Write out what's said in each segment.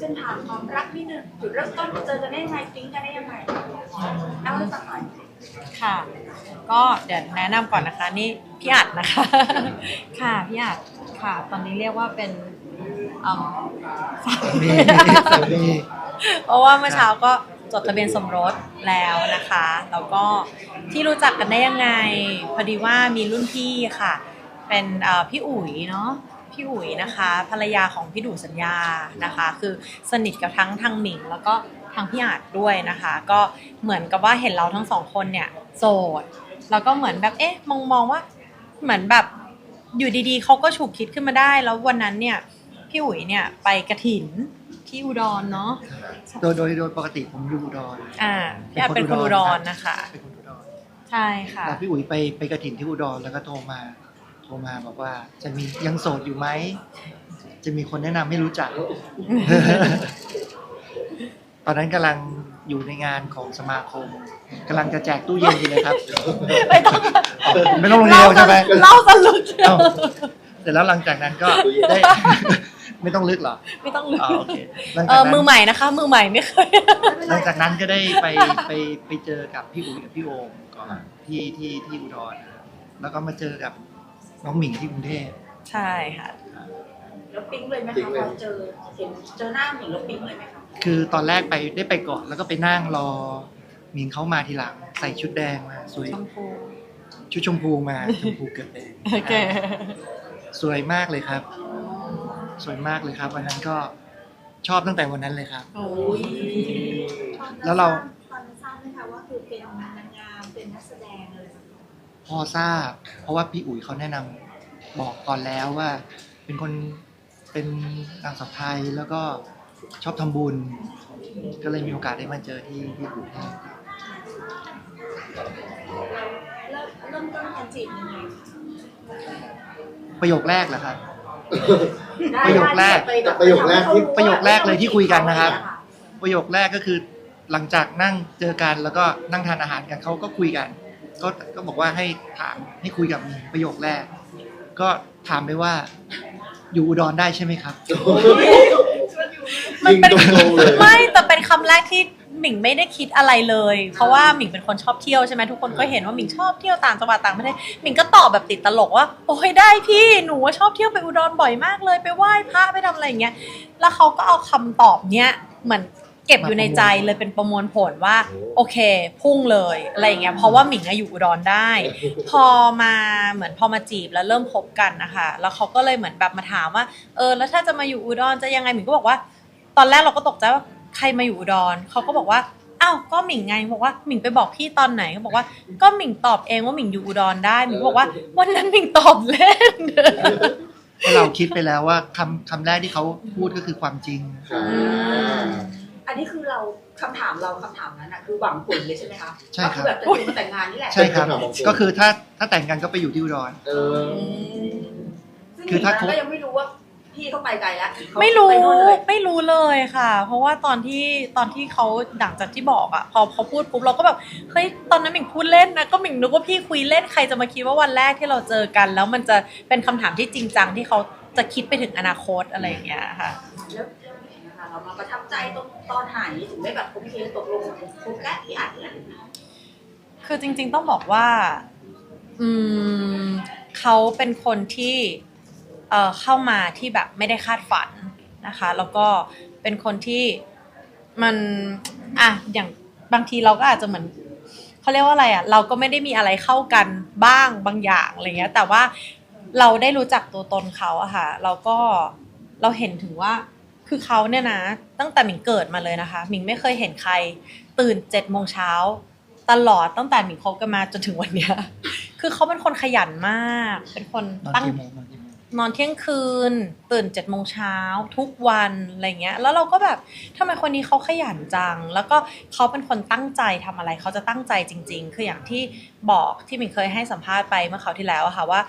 เส้นทางความรักนิดนึงจุดเริ่มต้นเจอกันได้ยังไงปิ๊งกันได้ยังไงเล่าให้ฟังหน่อยค่ะ ก็เดี๋ยวแนะนำก่อนนะคะ นี่พี่อัดนะคะ ค่ะพี่อัดค่ะ ตอนนี้เรียกว่าเป็นเอิ่มสามีมีสามีเพราะว่าเมื่อเช้าก็จดทะเบียนสมรสแล้วนะคะ แล้วก็ที่รู้จักกันได้ยังไง พอดีว่ามีรุ่นพี่ค่ะ เป็นเอ่อพี่อุ๋ยเนาะ พี่อุ๋ยนะคะ ภรรยาของพี่ดูสัญญานะคะ คือสนิทกับทั้งทางหมิงแล้วก็ทางพี่อาจด้วยนะคะ ก็เหมือนกับว่าเห็นเราทั้งสองคนเนี่ยโสดแล้วก็เหมือนแบบเอ๊ะมองมองว่าเหมือนแบบอยู่ดีๆเขาก็ฉุกคิดขึ้นมาได้ แล้ววันนั้นเนี่ยพี่อุ๋ยเนี่ยไปกระถินที่อุดรเนาะโดยโดยโดยปกติผมอยู่อุดรอ่าพี่อาจเป็นคนอุดรนะคะ เป็นคนอุดรใช่ค่ะแล้วพี่อุ๋ยไปไปกระถิ่นที่อุดรแล้วก็โทรมา โทรมาบอกว่าจะมียังโสดอยู่ไหม จะมีคนแนะนำให้รู้จัก ตอนนั้นกำลังอยู่ในงานของสมาคมกำลังจะแจกตู้เย็นอยู่เลยครับ ไม่ต้องไม่ต้องลงเร็วใช่ไหมเล่าสลุกเอ้าเสร็จแล้วหลังจากนั้นก็ได้ ไม่ต้องลึกเหรอไม่ต้องลึกอ๋อโอเคหลังเอจากอนั้นมือใหม่นะคะ มือใหม่ไม่เคย หลังจากนั้นก็ได้ไปไปไปเจอกับพี่อุ๋ยกับพี่โอมก่อนที่ที่ที่อุดรนะครับแล้วก็มาเจอกับ น้องหมิงที่กรุงเทพใช่ค่ะ แล้วปิ๊งเลยไหมคะพอเจอเห็นเจอหน้าหมิงแล้วปิ๊งเลยไหมคะคือตอนแรกไปได้ไปก่อนแล้วก็ไปนั่งรอหมิงเขามาทีหลัง ใส่ชุดแดงมาสวยชมพูชุดชมพูมาชมพูเกิดแดงโอเคสวยมากเลยครับ สวยมากเลยครับวันนั้นก็ชอบตั้งแต่วันนั้นเลยครับ โอ้ย แล้วเรา พอทราบ เพราะว่าพี่อุ๋ยเขาแนะนำบอกก่อนแล้วว่า เป็นคนเป็นนางสาวไทยแล้วก็ชอบทำบุญ ก็เลยมีโอกาสได้มาเจอที่ที่กรุงเทพเริ่มเริ่มต้นการจีบยังไงประโยคแรกเหรอครับได้ประโยคแรกได้แบบประโยคแรกที่ประโยคแรกเลยที่คุยกันนะครับ ประโยคแรกก็คือหลังจากนั่งเจอกันแล้วก็นั่งทานอาหารกันเขาก็คุยกัน ก็ก็บอกว่าให้ถามให้คุยกับหมิงประโยคแรก ก็ถามไปว่า อยู่อุดรได้ใช่ไหมครับ มันเป็นยิงตรงๆเลยไม่แต่เป็นคำแรกที่หมิงไม่ได้คิดอะไรเลย เพราะว่าหมิงเป็นคนชอบเที่ยวใช่ไหมทุกคนก็เห็นว่าหมิงชอบเที่ยวต่างจังหวัดต่างประเทศหมิงก็ตอบแบบติดตลกว่า โอ้ยได้พี่หนูว่าชอบเที่ยวไปอุดรบ่อยมากเลย ไปไหว้พระไปทำอะไรอย่างเงี้ยแล้วเขาก็เอาคำตอบเนี้ยเหมือน เก็บอยู่ในใจเลยเป็นประมวลผลว่า โอเค พุ่งเลยอะไรอย่างเงี้ยเพราะว่าหมิงอะอยู่อุดรได้ พอมาเหมือนพอมาจีบแล้วเริ่มคบกันนะคะแล้วเขาก็เลยเหมือนแบบมาถามว่า เออ แล้วถ้าจะมาอยู่อุดรจะยังไงหมิงก็บอกว่า ตอนแรกเราก็ตกใจว่าใครมาอยู่อุดรเขาก็บอกว่าอ้าวก็หมิงไงบอกว่าหมิงไปบอกพี่ตอนไหนเขาบอกว่า ก็หมิงตอบเองว่าหมิงอยู่อุดรได้หมิงก็บอกว่า วันนั้นหมิงตอบเล่นให้เราคิดไปแล้วว่าคำคำแรกที่เขาพูดก็คือความจริง อ่าอั นนี้คือเราคำถามเราคำถามนั้นอะคือหวังผลเลยใช่ไหมคะใช่ครับก็อแบบจะถึงแต่งงานนี่แหละใช่ครับก็คือถ้าถ้าแต่งกันก็ไปอยู่ที่อุดรเออซึ่งคือถ้าหมิงก็ยังไม่รู้ว่าพี่เขาไปไกลแล้วเขาไม่รู้ไปโน่นเลยไม่รู้เลยค่ะ เพราะว่าตอนที่ตอนที่เขาหลังจากที่บอกอะพอเขาพูดปุ๊บเราก็แบบเฮ้ยตอนนั้นหมิงพูดเล่นนะก็หมิงนึกว่าพี่คุยเล่นใครจะมาคิดว่าวันแรกที่เราเจอกัน แล้วมันจะเป็นคำถามที่จริงจังที่เขาจะคิดไปถึงอนาคตอะไรอย่างเงี้ยค่ะแล้วนะคะ เรามาประทับใจตรงตอนไหนถึงได้แบบโอเคตกลงคบและพี่อัดเนี่ยคือจริง ๆต้องบอกว่า อืมเขาเป็นคนที่เอ่อเข้ามาที่แบบไม่ได้คาดฝันนะคะ แล้วก็เป็นคนที่มันอะอย่างบางทีเราก็อาจจะเหมือนเขาเรียกว่าอะไรอะ เราก็ไม่ได้มีอะไรเข้ากันบ้างบางอย่างอะไรเงี้ย แต่ว่าเราได้รู้จักตัวตนเขาอะค่ะ เราก็เราเห็นถึงว่า คือเขาเนี่ยนะ ตั้งแต่หมิงเกิดมาเลยนะคะหมิงไม่เคยเห็นใคร ตื่นเจ็ดโมงเช้าตลอดตั้งแต่หมิงคบกันมาจนถึงวันเนี้ยคือเขาเป็นคนขยันมาก เป็นคนนอนตั้งกี่โมงนอนกี่โมงนอนเที่ยงคืน ตื่นเจ็ดโมงเช้าทุกวันอะไรเงี้ย แล้วเราก็แบบทำไมคนนี้เขาขยันจัง แล้วก็เขาเป็นคนตั้งใจทำอะไรเขาจะตั้งใจจริง ๆ คืออย่างที่บอกที่หมิงเคยให้สัมภาษณ์ไปเมื่อคราวที่แล้วอะค่ะว่า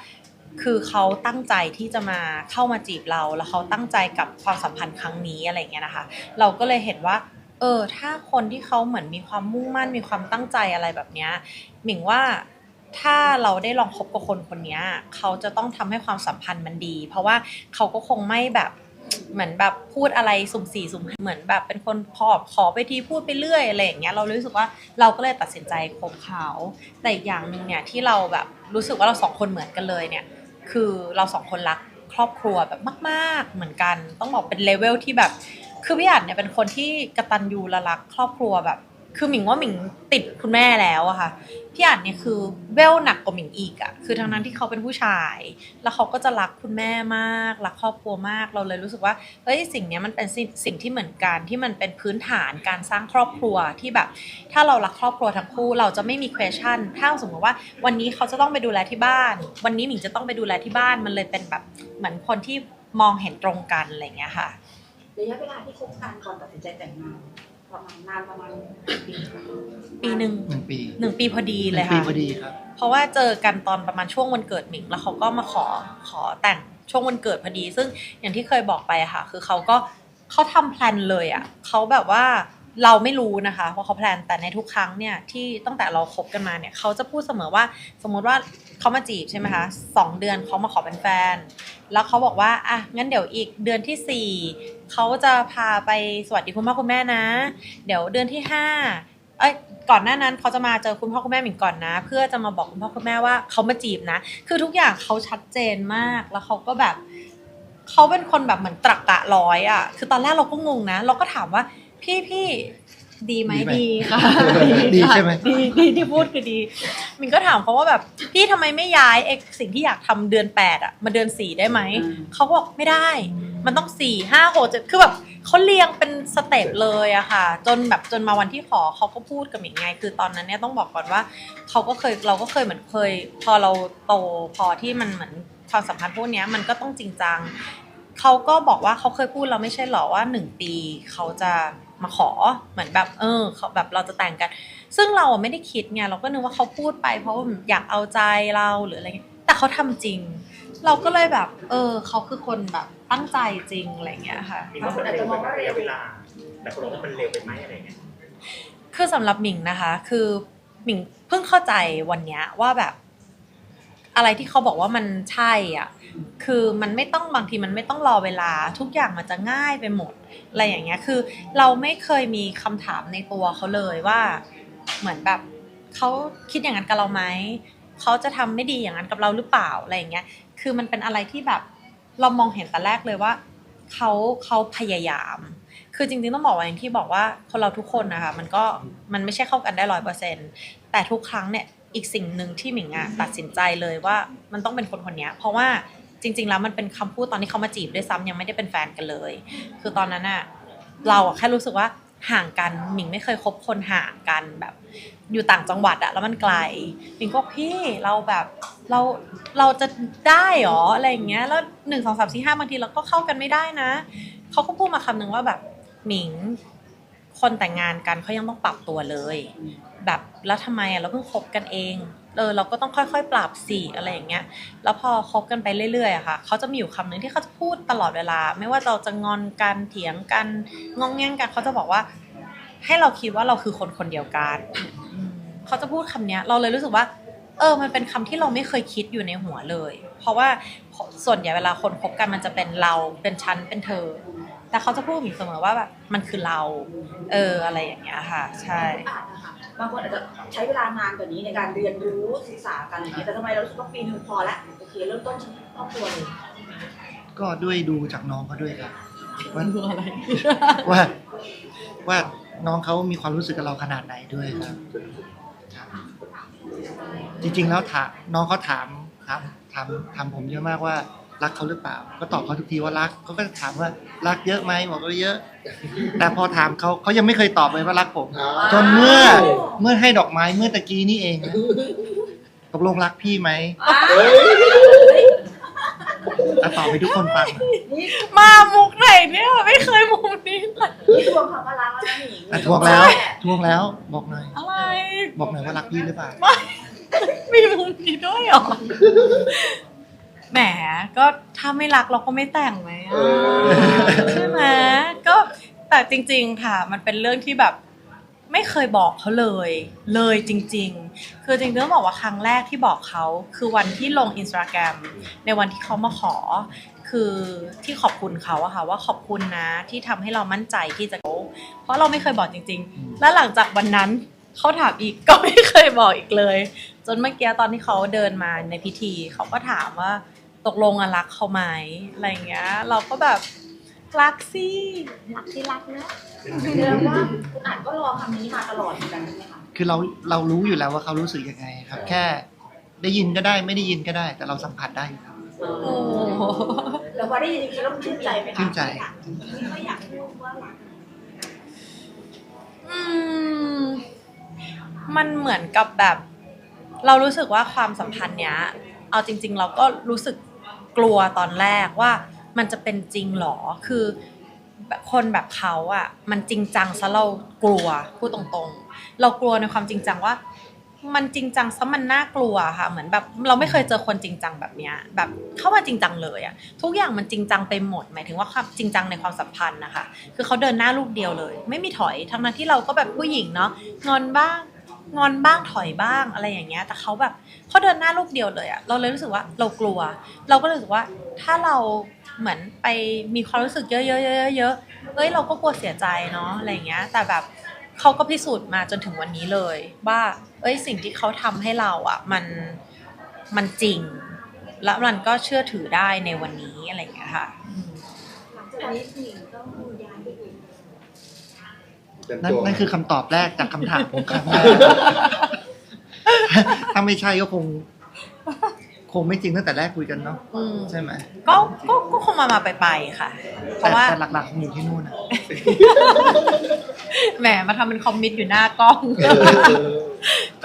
คือเขาตั้งใจที่จะมาเข้ามาจีบเรา แล้วเขาตั้งใจกับความสัมพันธ์ครั้งนี้อะไรเงี้ยนะคะ เราก็เลยเห็นว่า เออ ถ้าคนที่เขาเหมือนมีความมุ่งมั่นมีความตั้งใจอะไรแบบเนี้ยหมิงว่าถ้าเราได้ลองคบกับคนคนนี้เขาจะต้องทำให้ความสัมพันธ์มันดี เพราะว่าเขาก็คงไม่แบบเหมือนแบบพูดอะไรสุ่มสี่สุ่มเหมือนแบบเป็นคนขอขอไปทีพูดไปเรื่อยอะไรอย่างเงี้ยเรารู้สึกว่าเราก็เลยตัดสินใจคบเขาแต่อีกอย่างหนึ่งเนี่ยที่เราแบบรู้สึกว่าเราสองคนเหมือนกันเลยเนี่ย คือเราสองคนรักครอบครัวแบบมาก ๆ เหมือนกัน ต้องบอกเป็นเลเวลที่แบบ คือพี่อัดเนี่ยเป็นคนที่กระตันยูและรักครอบครัวแบบ คือหมิงว่าหมิงติดคุณแม่แล้วอะค่ะพี่อัดเนี่ยคือเวลหนักกว่าหมิงอีกอะคือทั้งนั้นที่เขาเป็นผู้ชาย แล้วเขาก็จะรักคุณแม่มากรักครอบครัวมากเราเลยรู้สึกว่าเฮ้ยสิ่งนี้มันเป็นสิ่งสิ่งที่เหมือนกันที่มันเป็นพื้นฐานการสร้างครอบครัวที่แบบ ถ้าเรารักครอบครัวทั้งคู่เราจะไม่มี question ถ้าสมมติว่า วันนี้เขาจะต้องไปดูแลที่บ้าน วันนี้หมิงจะต้องไปดูแลที่บ้านมันเลยเป็นแบบเหมือนคนที่มองเห็นตรงกันอะไรอย่างเงี้ยค่ะระยะเวลาที่คบกันก่อนตัดสินใจแต่งงาน ประมาณนานประมาณปีค่ะปีหนึ่งหนึ่งปีหนึ่งปีพอดีหเลนึ่ยงปีค่ะพอดีครับ เพราะว่าเจอกันตอนประมาณช่วงวันเกิดหมิง แล้วเขาก็มาขอขอแต่งช่วงวันเกิดพอดี ซึ่งอย่างที่เคยบอกไปอะค่ะ คือเขาก็เขาทำแพลนเลยอะเขาแบบว่าเราไม่รู้นะคะว่าเขาแพลนแต่ในทุกครั้งเนี่ยที่ตั้งแต่เราคบกันมาเนี่ยเขาจะพูดเสมอว่าสมมุติว่าเขามาจีบใช่ไหมคะสองเดือนเขามาขอเป็นแฟน แล้วเขาบอกว่าอะงั้นเดี๋ยวอีกเดือนที่สี่ เขาจะพาไปสวัสดีคุณพ่อคุณแม่นะ เดี๋ยวเดือนที่ห้าเอ้ยก่อนหน้านั้นเขาจะมาเจอคุณพ่อคุณแม่หมิงก่อนนะ เพื่อจะมาบอกคุณพ่อคุณแม่ว่าเขามาจีบนะ คือทุกอย่างเขาชัดเจนมากแล้วเขาก็แบบเขาเป็นคนแบบเหมือนตรักกะร้อยอะ คือตอนแรกเราก็งงนะ เราก็ถามว่าพี่พี่ดีไหมดีไหมดีค่ะดีค่ะใช่ไหมดีดีที่พูดคือดีหมิงก็ถามเขาว่าแบบพี่ทำไมไม่ย้ายเอกสิ่งที่อยากทำเดือนแปดอะมาเดือนสี่ได้ไหมเขาบอกไม่ได้ มันต้องสี่ห้าหกเจ็ดคือแบบเขาเรียงเป็นสเต็ปเลยอะค่ะ จนแบบจนมาวันที่ขอเขาก็พูดกับหมิงไง คือตอนนั้นเนี่ยต้องบอกก่อนว่าเขาก็เคยเราก็เคยเหมือนเคย พอเราโตพอที่มันเหมือนความสัมพันธ์พวกนี้มันก็ต้องจริงจังเขาก็บอกว่าเขาเคยพูดเราไม่ใช่หรอว่าหนึ่งปีเขาจะมาขอเหมือนแบบเออเขาแบบเราจะแต่งกัน ซึ่งเราไม่ได้คิดไงเราก็นึกว่าเขาพูดไปเพราะว่าอยากเอาใจเราหรืออะไรเงี้ยแต่เขาทำจริง เราก็เลยแบบ เออเขาคือคนแบบตั้งใจจริงอะไรเงี้ยค่ะ มีคนอาจจะมองว่าระยะเวลา แต่คนบอกว่ามันเร็วไปไหมอะไรเงี้ยคือสำหรับหมิงนะคะ คือหมิงเพิ่งเข้าใจวันเนี้ยว่าแบบ อะไรที่เขาบอกว่ามันใช่อะคือมันไม่ต้องบางทีมันไม่ต้องรอเวลาทุกอย่างมันจะง่ายไปหมดอะไรอย่างเงี้ยคือ เราไม่เคยมีคำถามในตัวเขาเลยว่าเหมือนแบบเขาคิดอย่างนั้นกับเราไหมเขาจะทำไม่ดีอย่างนั้นกับเราหรือเปล่าอะไรอย่างเงี้ย คือมันเป็นอะไรที่แบบเรามองเห็นแต่แรกเลยว่าเขาเขาพยายาม คือจริงๆต้องบอกว่าอย่างที่บอกว่าคนเราทุกคนนะคะมันก็มันไม่ใช่เข้ากันได้ร้อยเปอร์เซ็นแต่ทุกครั้งเนี่ยอีกสิ่งหนึ่งที่หมิงอะตัดสินใจเลยว่ามันต้องเป็นคนคนนี้เพราะว่าจริง ๆ แล้วมันเป็นคำพูดตอนที่เขามาจีบด้วยซ้ำยังไม่ได้เป็นแฟนกันเลย คือตอนนั้นอะเราอะแค่รู้สึกว่า ห่างกันหมิงไม่เคยคบคนห่างกันแบบอยู่ต่างจังหวัดอะแล้วมันไกลหมิงก็พี่เราแบบเราเราจะได้หรออะไรอย่างเงี้ยแล้วหนึ่งสองสามสี่ห้าบางทีเราก็เข้ากันไม่ได้นะเขาก็พูดมาคำหนึ่งว่าแบบหมิงคนแต่งงานกันเขายังต้องปรับตัวเลย แบบแล้วทำไมอะเราเพิ่งคบกันเอง เออเราก็ต้องค่อยๆ ปรับสิอะไรอย่างเงี้ย แล้วพอคบกันไปเรื่อยๆอะค่ะเขาจะมีอยู่คำหนึ่งที่เขาจะพูดตลอดเวลา ไม่ว่าเราจะงอนกันเถียงกันงองแงงกันเขาจะบอกว่า ให้เราคิดว่าเราคือคนคนเดียวกันเขาจะพูดคำเนี้ยเราเลยรู้สึกว่า เออ มันเป็นคำที่เราไม่เคยคิดอยู่ในหัวเลย เพราะว่าส่วนใหญ่เวลาคนคบกันมันจะเป็นเราเป็นฉันเป็นเธอ แต่เขาจะพูดอยู่เสมอว่าแบบมันคือเรา เอออะไรอย่างเงี้ยค่ะ ใช่ บางคนอาจจะใช้เวลานานกว่านี้ในการเรียนรู้ศึกษากันอะไรอย่างเงี้ยแต่ทำไมเรารู้สึกว่าปีหนึ่งพอละโอเคเริ่มต้นชีวิตครอบครัวเลยก็ด้วยดูจากน้องเขาด้วยครับว่าว่าว่าน้องเขามีความรู้สึกกับเราขนาดไหนด้วยครับครับ จริงๆแล้วถามน้องเขาถามถามถามถามผมเยอะมากว่า รักเขาหรือเปล่า ก็ตอบเขาทุกทีว่ารักเขาก็จะถามว่ารักเยอะไหมบอกว่าเยอะ แต่พอถามเขาเขายังไม่เคยตอบเลยว่ารักผม จนเมื่อเมื่อให้ดอกไม้เมื่อตะกี้นี่เองนะตกลงรักพี่ไหมอะตอบไปทุกคนฟังนี่มามุกไหนเนี่ยไม่เคยมุกนี้เลยนี่ทวงคำว่ารักแล้วนะหนิงอะทวงแล้วทวงแล้วบอกหน่อย อะไรบอกหน่อยว่ารักพี่หรือเปล่ามีมุมนี้ด้วยเหรอ แหมก็ถ้าไม่รักเราก็ไม่แต่งไหมอะใช่ไหมก็แต่จริง ๆ ค่ะ มันเป็นเรื่องที่แบบไม่เคยบอกเขาเลย เลยจริง ๆ คือจริงๆต้องบอกว่าครั้งแรกที่บอกเขาคือวันที่ลงอินสตาแกรมในวันที่เขามาขอ คือที่ขอบคุณเขาอะค่ะว่าขอบคุณนะที่ทำให้เรามั่นใจที่จะโกเพราะเราไม่เคยบอกจริงอืมๆแล้วหลังจากวันนั้นเขาถามอีกก็ไม่เคยบอกอีกเลย จนเมื่อกี้ตอนที่เขาเดินมาในพิธีเขาก็ถามว่า ตกลงอะรักเขาไหมอะไรอย่างเงี้ย เราก็แบบรักสิรักที่รักนะแสดงว่าคุณอ่านก็รอคำนี้มาตลอดเหมือนกันใช่ไหมคะคือเราเรารู้อยู่แล้วว่าเขารู้สึกยังไงครับ แค่ได้ยินก็ได้ไม่ได้ยินก็ได้ แต่เราสัมผัสได้อยู่ครับเอโอ้อโหแล้วพอได้ยินจริงๆแล้วมันชื่นใจไหมคะชื่นใจไม่อยากพูดว่ารักอืมมันเหมือนกับแบบ เรารู้สึกว่าความสัมพันธ์เนี้ย เอาจริง ๆ เราก็รู้สึก กลัวตอนแรกว่ามันจะเป็นจริงหรอ คือคนแบบเขาอะ่ะ มันจริงจังซะเรากลัวพูดตรงๆ เรากลัวในความจริงจังว่า มันจริงจังซะมันน่ากลัวค่ะ เหมือนแบบเราไม่เคยเจอคนจริงจังแบบเนี้ย แบบเข้ามาจริงจังเลยอะทุกอย่างมันจริงจังไปหมด หมายถึงว่าความจริงจังในความสัมพันธ์นะคะ คือเขาเดินหน้าลูกเดียวเลย ไม่มีถอยทั้งนั้นที่เราก็แบบผู้หญิงเนาะงอนบ้าง งอนบ้างถอยบ้างอะไรอย่างเงี้ย แต่เขาแบบเขาเดินหน้าลูกเดียวเลยอะเราเลยรู้สึกว่าเรากลัว เราก็เลยรู้สึกว่าถ้าเราเหมือนไปมีความรู้สึกเยอะๆเยอะๆเยอะเอ้ยเราก็กลัวเสียใจเนาะอะไรอย่างเงี้ย แต่แบบเขาก็พิสูจน์มาจนถึงวันนี้เลย ว่า เอ้ยสิ่งที่เขาทำให้เราอะมันมันจริง แล้วมันก็เชื่อถือได้ในวันนี้อะไรอย่างเงี้ยค่ะหลังจากนี้หนิงต้องย้ายไปอยู่ นั่นนั่นคือคำตอบแรกจากคำถามของครั้งแรกถ้าไม่ใช่ก็คง คงไม่จริงตั้งแต่แรกคุยกันเนาะอืม ใช่ไหมก็ก็ก็คงมามาไปไปๆค่ะ เพแต่ราะว่าแต่หลักๆคงอยู่ที่นู่นนะแหมมาทำเป็นคอมมิตอยู่หน้ากล้อง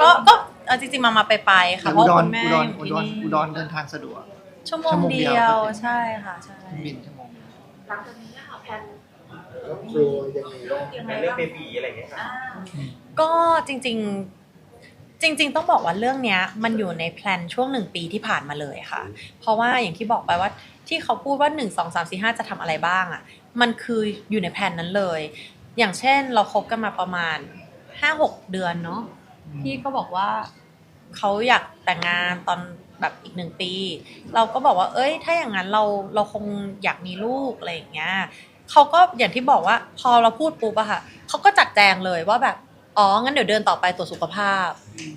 ก็ก็เอาจริงๆมามาไปไปๆค่ะแต่เพอุราะดคุรณแม่อุดรอยู่อุที่ดรนี่อุดรเดินทางสะดวก ชั่วโมชั่งวโมงเดีเดียวยวใช่ค่ะใช่บินชั่วโมงหลังจากนี้ค่ะแพลน ครอบครัวยังไงลูกยังไงเรื่องบ้างเบบีอะไรอย่างเงี้ยค่ะอ่าก็จริง ๆ จริง ๆ ต้องบอกว่าเรื่องเนี้ย มันอยู่ในแพลนช่วงหนึ่งปีที่ผ่านมาเลยค่ะ เพราะว่าอย่างที่บอกไปว่าที่เขาพูดว่า 1 2 3 4 5 จะทำอะไรบ้างอะ มันคืออยู่ในแผนนั้นเลย อย่างเช่นเราคบกันมาประมาณ 5-6 เดือนเนาะ พี่ก็บอกว่าเขาอยากแต่งงานตอนแบบอีกหนึ่งปี เราก็บอกว่า เอ้ย ถ้าอย่างนั้นเราเราคงอยากมีลูกอะไรอย่างเงี้ย เขาก็อย่างที่บอกว่าพอเราพูดปุ๊บอะค่ะเขาก็จัดแจงเลยว่าแบบอ๋องั้นเดี๋ยวเดินต่อไปตรวจสุขภาพ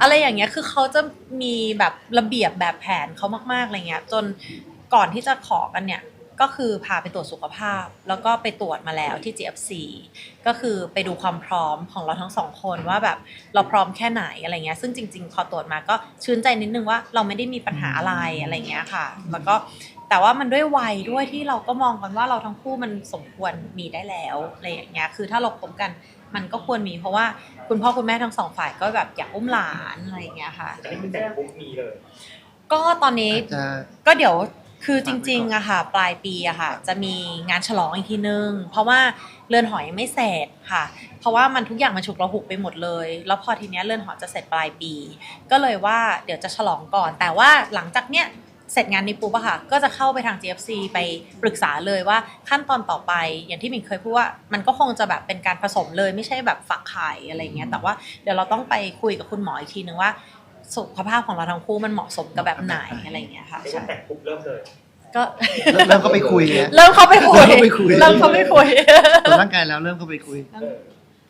อะไรอย่างเงี้ยคือเขาจะมีแบบระเบียบแบบแผนเขามากๆอะไรเงี้ย จนก่อนที่จะขอกันเนี่ยก็คือพาไปตรวจสุขภาพ แล้วก็ไปตรวจมาแล้วที่ GFC ก็คือไปดูความพร้อมของเราทั้งสองคนว่าแบบเราพร้อมแค่ไหนอะไรเงี้ยซึ่งจริง ๆ พอตรวจมาก็ชื่นใจนิดนึงว่าเราไม่ได้มีปัญหาอะไรอะไรเงี้ยค่ะ แล้วก็ แต่ว่ามันด้วยวัยด้วยที่เราก็มองกันว่าเราทั้งคู่มันสมควรมีได้แล้วอะไรอย่างเงี้ยคือถ้าเราคบกันมันก็ควรมีเพราะว่าคุณพ่อคุณแม่ทั้งสองฝ่ายก็แบบอยากอุ้มหลานอะไรอย่างเงี้ยค่ะอันนี้คือแต่งปุ๊บมีเลย ก็ตอนนี้ก็เดี๋ยวคือจริงๆอะค่ะ ปลายปีอะค่ะ จะมีงานฉลองอีกทีนึง เพราะว่าเรือนหอยังไม่เสร็จค่ะ เพราะว่ามันทุกอย่างมันฉุกระหุกไปหมดเลย แล้วพอทีเนี้ยเรือนหอจะเสร็จปลายปี ก็เลยว่าเดี๋ยวจะฉลองก่อน แต่ว่าหลังจากเนี้ย เสร็จงานนี้ปุ๊บอะค่ะ ก็จะเข้าไปทาง GFC ไปปรึกษาเลยว่าขั้นตอนต่อไป อย่างที่มิงเคยพูดว่ามันก็คงจะแบบเป็นการผสมเลยไม่ใช่แบบฝักไข่อะไรเงี้ยแต่ว่าเดี๋ยวเราต้องไปคุยกับคุณหมออีกทีนึงว่าสุขภาพของเราทั้งคู่มันเหมาะสมกับแบบไหนอะไรอย่างเงี้ยค่ะไม่ใช่ว่าแต่งปุ๊บเริ่มเลยก็เริ่มเริ่มเข้าไปคุยอะเริ่มเข้าไปคุยเริ่มเข้าไปคุยเริ่มเข้าไปคุยตรวจร่างกายแล้วเริ่มเข้าไปคุยเออ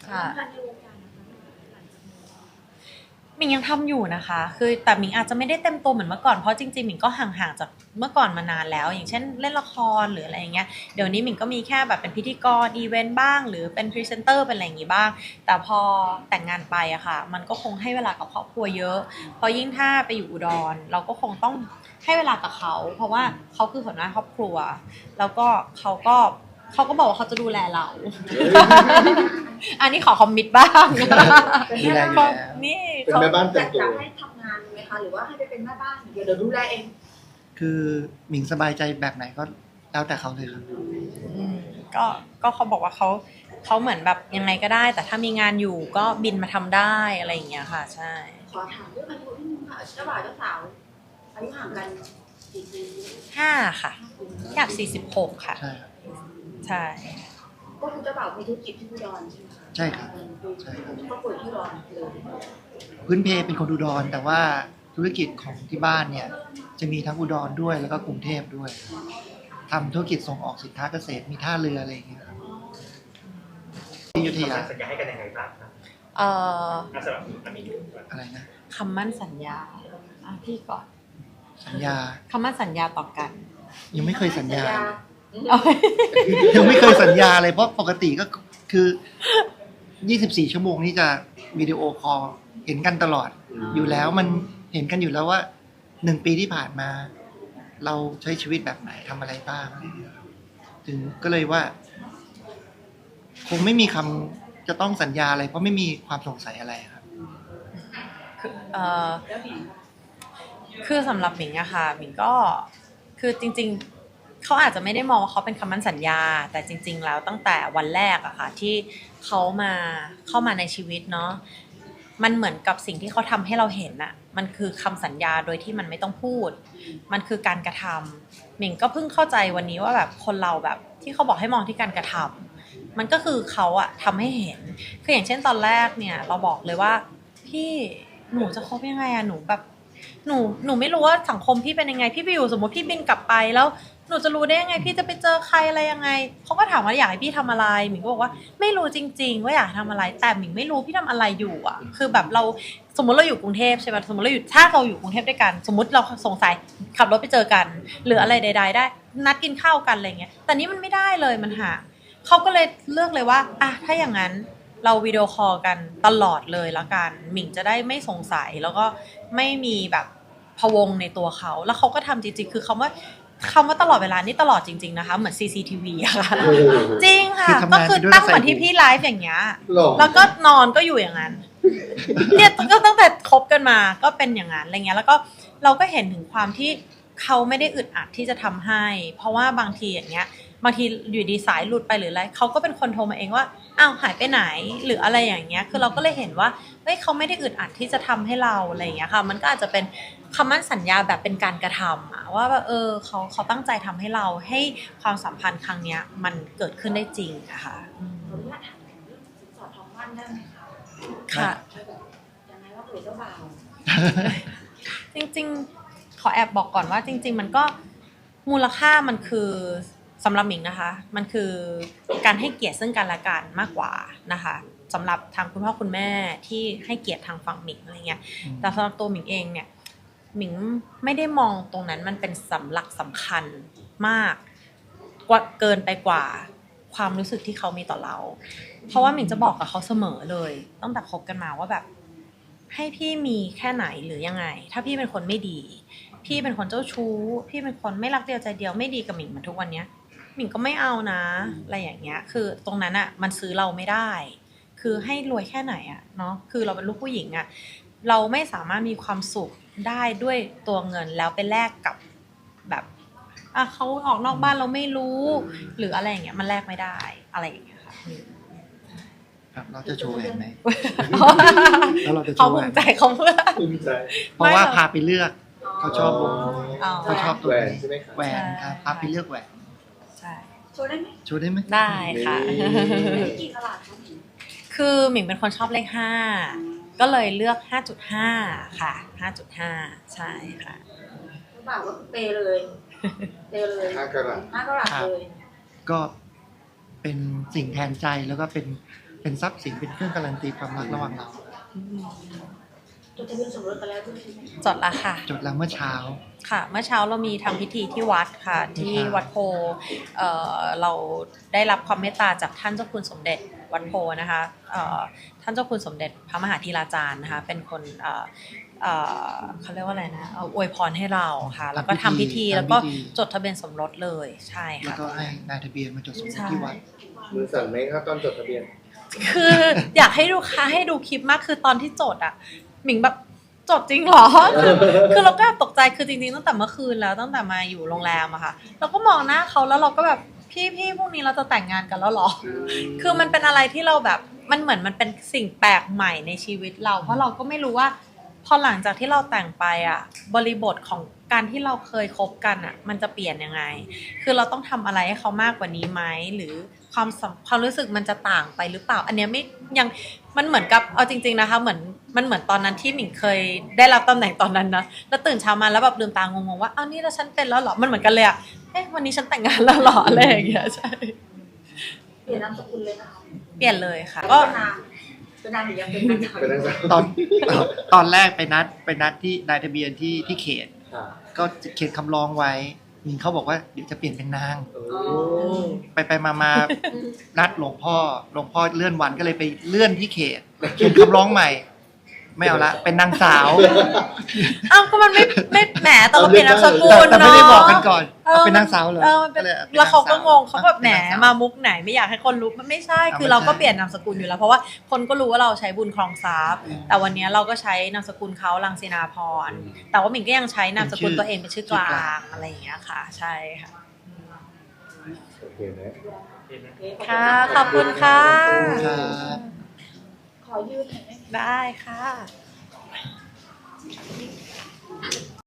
ค่ะทำงานในวงการนะคะห มิงยังทำอยู่นะคะ คือแต่มิงอาจจะไม่ได้เต็มตัวเหมือนเมื่อก่อนเพราะจริงๆมิงก็ห่างๆจากเมื่อก่อนมานานแล้ว อย่างเช่นเล่นละครหรืออะไรอย่างเงี้ยเดี๋ยวนี้มิงก็มีแค่แบบเป็นพิธีกรอีเวนต์บ้าง หรือเป็นพรีเซนเตอร์เป็นอะไรอย่างงี้บ้าง แต่พอแต่งงานไปอะค่ะ มันก็คงให้เวลากับครอบครัวเยอะ เพราะยิ่งถ้าไปอยู่อุดร เราก็คงต้องให้เวลากับเขา เพราะว่าเขาคือหัวหน้าครอบครัว แล้วก็เขาก็ เขาก็บอกว่าเขาจะดูแลเรา อันนี้ขอคอมมิตบ้างดูแลอยู่แล้วนี่เป็นเขาแม่บ้านอเต็ยามกตัวจะให้ทำงานไหมคะหรือว่าให้ไปเป็นแม่บ้านเดี๋ยวเดี๋ยวดูแลเอง คือหมิงสบายใจแบบไหนก็แล้วแต่เขาเลยครับ อืมก็ก็เขาบอกว่าเขาเขาเหมือนแบบยังไงก็ได้ แต่ถ้ามีงานอยู่ก็บินมาทำได้อะไรอย่างเงี้ยค่ะ ใช่ ขอถามเรื่องอายุนิดนึงค่ะเจ้าบ่าวเจ้าสาวอายุห่างกันกี่ปีห้าค่ะ อยากสี่สิบหกค่ะ ใช่ครับ ใช่ ก็คือเจ้าบ่าวมีธุรกิจที่อุดรใช่ไหมคะใช่ครับดูใช่ครับ ก็ป่วยที่อุดรเลยพื้นเพเป็นคนอุดรแต่ว่าธุรกิจของที่บ้านเนี่ยจะมีทั้งอุดรด้วยแล้วก็กรุงเทพด้วยทำธุรกิจส่งออกสินค้าเกษตรมีท่าเรืออะไรอย่างเงี้ยครับที่อยุธยาสัญญาให้กันยังไงบ้างครับเอ่ออะสำหรับอามีอะไรนะ คำมั่นสัญญาอะพี่ก่อนสัญญา คำมั่นสัญญาต่อกัน ยังไม่เคยสัญญาเอา ยังไม่เคยสัญญาเลยเพราะปกติก็คือ 24 ชั่วโมงนี้จะวิดีโอคอลเห็นกันตลอด อยู่แล้วมันเห็นกันอยู่แล้วว่าหนึ่งปีที่ผ่านมา เราใช้ชีวิตแบบไหนทำอะไรบ้างอะไรอย่างเงี้ยครับถึงก็เลยว่า คงไม่มีคำจะต้องสัญญาอะไร เพราะไม่มีความสงสัยอะไรครับเอ่อแล้วหนิงคือสำหรับหมิงอะค่ะหมิงก็คือจริง ๆ เขาอาจจะไม่ได้มองว่าเขาเป็นคำมั่นสัญญา แต่จริง ๆ แล้วตั้งแต่วันแรกอะค่ะที่เขามาเข้ามาในชีวิตเนาะมันเหมือนกับสิ่งที่เขาทำให้เราเห็นอะมันคือคำสัญญาโดยที่มันไม่ต้องพูด มันคือการกระทำหมิงก็เพิ่งเข้าใจวันนี้ว่าแบบคนเราแบบที่เขาบอกให้มองที่การกระทำมันก็คือเขาอะทำให้เห็น คืออย่างเช่นตอนแรกเนี่ยเราบอกเลยว่าพี่หนูจะคบยังไงอะหนูแบบหนูหนูไม่รู้ว่าสังคมพี่เป็นยังไง พี่ไปอยู่สมมติพี่บินกลับไปแล้ว หนูจะรู้ได้ยังไง พี่จะไปเจอใครอะไรยังไงเขาก็ถามว่าอยากให้พี่ทำอะไรหมิงก็บอกว่าไม่รู้จริง ๆ ว่าอยากทำอะไร แต่หมิงไม่รู้พี่ทำอะไรอยู่อะ คือแบบเราสมมติเราอยู่กรุงเทพใช่ไหมสมมติเราอยู่ถ้าเราอยู่กรุงเทพด้วยกัน สมมติเราสงสัยขับรถไปเจอกัน หรืออะไรใด ๆ ได้ นัดกินข้าวกันอะไรเงี้ยแต่นี้มันไม่ได้เลยมันห่างเขาก็เลยเลือกเลยว่าอะถ้าอย่างนั้นเราวิดีโอคอลกันตลอดเลยละกัน หมิงจะได้ไม่สงสัยแล้วก็ไม่มีแบบพะวงในตัวเขา แล้วเขาก็ทำจริงๆ คือคำว่า คำว่าตลอดเวลานี่ตลอดจริง ๆนะคะ เหมือน CCTV อะค่ะโอ้โหจริงค่ะ คือทำก็งานคือไปด้วยตั้งเหมือนใส่ที่หูพี่ไลฟ์อย่างเงี้ย หรอ แล้วก็นอนก็อยู่อย่างนั้น เนี่ยก็ตั้งแต่คบกันมาก็เป็นอย่างนั้นอะไรเงี้ย แล้วก็เราก็เห็นถึงความที่เขาไม่ได้อึดอัดที่จะทำให้ เพราะว่าบางทีอย่างเงี้ย บางทีอยู่ดีสายหลุดไปหรืออะไรเขาก็เป็นคนโทรมาเองว่าอ้าวหายไปไหนหรืออะไรอย่างเงี้ย คือเราก็เลยเห็นว่าเฮ้ยเขาไม่ได้อึดอัดที่จะทำให้เราอะไรอย่างเงี้ยค่ะ มันก็อาจจะเป็นคำมั่นสัญญาแบบเป็นการกระทำอะว่าแบบเออเขาเขาตั้งใจทำให้เราให้ความสัมพันธ์ครั้งเนี้ยมันเกิดขึ้นได้จริงอะค่ะอืมขออนุญาตถามเรื่องสินสอดทองมั่นได้ไหมคะค่ะยังไงว่าเผยเจ้าบ่าวจริง ๆ ขอแอบบอกก่อนว่าจริง ๆ มันก็มูลค่ามันคือ สำหรับหมิงนะคะ มันคือการให้เกียรติซึ่งกันและกันมากกว่านะคะสำหรับทางคุณพ่อคุณแม่ที่ให้เกียรติทางฝั่งหมิงอะไรเงี้ยแต่สำหรับตัวหมิงเองเนี่ยหมิงไม่ได้มองตรงนั้นมันเป็นสำหลักสำคัญมากกว่าเกินไปกว่าความรู้สึกที่เขามีต่อเรา เพราะว่าหมิงจะบอกกับเขาเสมอเลย ตั้งแต่คบกันมาว่าแบบ ให้พี่มีแค่ไหนหรือยังไง ถ้าพี่เป็นคนไม่ดี พี่เป็นคนเจ้าชู้ พี่เป็นคนไม่รักเดียวใจเดียวไม่ดีกับหมิงเหมาทุกวันเนี้ย หมิงก็ไม่เอานะ อะไรอย่างเงี้ย คือตรงนั้นอะมันซื้อเราไม่ได้ คือให้รวยแค่ไหนอะเนาะคือเราเป็นลูกผู้หญิงอะเราไม่สามารถมีความสุขได้ด้วยตัวเงินแล้วไปแลกกับแบบอะเขาออกนอกบ้านเราไม่รู้ หรืออะไรอย่างเงี้ยมันแลกไม่ได้อะไรอย่างเงี้ยค่ะอืมครับเราจะโชว์แหวนไหมแล้วเราจะโชเขาว์แหวภูนมิใจเขาเพื่อ ภูมิใจเพราะว่าไม่หรอกพาไปเลือกเขาชอบวงนี้อ๋อ เขาชอบตัวแหวนนี้ใช่ไหมครับ แหวนครับพาไปเลือกแหวนใช่ โชว์ได้ไหมโชว์ได้ไหมได้ค่ะกี่กะลัดคะหนิงคือหมิงเป็นคนชอบเลขห้าก็เลยเลือก 5.5 ค่ะ 5.5 ใช่ค่ะเจ้าบ่าวก็เปย์เลยเปย์เลยห้ากะรัตห้ากะลัดเลยก็เป็นสิ่งแทนใจแล้วก็เป็นเป็นทรัพย์สินเป็นเครื่องการันตีความรักระหว่างเรา จดทะเบียนสมรสกันแล้วด้วยใช่ไหมจดละค่ะ จดแล้วเมื่อเช้า ค่ะ เมื่อเช้าเรามีทำพิธีที่วัดค่ะ ที่ครับวัดโพเอ่อเราได้รับความเมตตาจากท่านเจ้าคุณสมเด็จวัดโพนะคะเอ่อท่านเจ้าคุณสมเด็จพระมหาธีราจารย์นะคะเป็นคนเอ่อเอ่อเขาเรียกว่าอะไรนะเอาอวยพรให้เราค่ะ แล้วก็ทำพิธีทำพิธีแล้วก็จดทะเบียนสมรสเลยใช่แล้วค่ะก็ให้นายทะเบียนมาจดสมรสที่วัดมือสั่นไหมครับตอนจดทะเบียน คืออยากให้ดูค่ะให้ดูคลิปมากคือตอนที่จดอะ หมิงแบบจดจริงเหรอคือคือเราก็แบบตกใจคือจริงๆตั้งแต่เมื่อคืนแล้วตั้งแต่มาอยู่โรงแรมอะค่ะ เราก็มองหน้าเขาแล้วเราก็แบบพี่พี่พรุ่งนี้เราจะแต่งงานกันแล้วเหรอ คือมันเป็นอะไรที่เราแบบมันเหมือนมันเป็นสิ่งแปลกใหม่ในชีวิตเรา เพราะเราก็ไม่รู้ว่า พอหลังจากที่เราแต่งไปอะ บริบทของการที่เราเคยคบกันอะ มันจะเปลี่ยนยังไง คือเราต้องทำอะไรให้เขามากกว่านี้ไหมหรือ ความสัมความรู้สึกมันจะต่างไปหรือเปล่า อันเนี้ยไม่ยังมันเหมือนกับเอาจริง ๆนะคะ เหมือนมันเหมือนตอนนั้นที่หมิงเคยได้รับตำแหน่งตอนนั้นนะแล้วตื่นเช้ามาแล้วแบบลืมตางงๆว่าอ้าวนี่แล้วฉันเป็นแล้วเหรอมันเหมือนกันเลยอะเอ๊ะวันนี้ฉันแต่งงานแล้วเหรออะไรอย่างเงี้ยใช่เปลี่ยนนามสกุลเลยนะคะเปลี่ยนเลยค่ะ ก็ก็เป็นนามเป็นนามหรือยังเป็นนามเป็นนักศึกษาตอนตอนแรกไปนัดไปนัดที่นายทะเบียนที่ที่เขตค่ะก็เขียนคำร้องไว้ มิงเขาบอกว่าเดี๋ยวจะเปลี่ยนเป็นนางโอ้ไปไปมามานัดหลวงพ่อหลวงพ่อเลื่อนวันก็เลยไปเลื่อนที่เขตเขียนคำร้องใหม่ ไม่เอาละ เป็นนางสาว อ้าวก็มันไม่ไม่แหมแต่เราเปลี่ยนนามสกุลแต่แต่ไม่ได้บอกกันเนาะก่อนเออเป็นนางสาวเหรอเออมันเป็นก็ยอป็นแล้วเขาก็นงงเขาแบบแหมป็นนงสวมามุกไหนไม่อยากให้คนรู้มันไม่ใช่คือเราก็เปลี่ยนนามสกุลอยู่แล้ว เพราะว่าคนก็รู้ว่าเราใช้บุญครองทรัพย์ แต่วันนี้เราก็ใช้นามสกุลเขาลังสีนาพร แต่ว่าหมิงก็ยังใช้นามสกุลตัวเองเป็นชื่อกลางอะไรอย่างเงี้ยค่ะ ใช่ค่ะโอเคไหมเห็นไหมค่ะขอบคุณค่ะครับ ขอยืดหน่อยไหมได้ค่ะ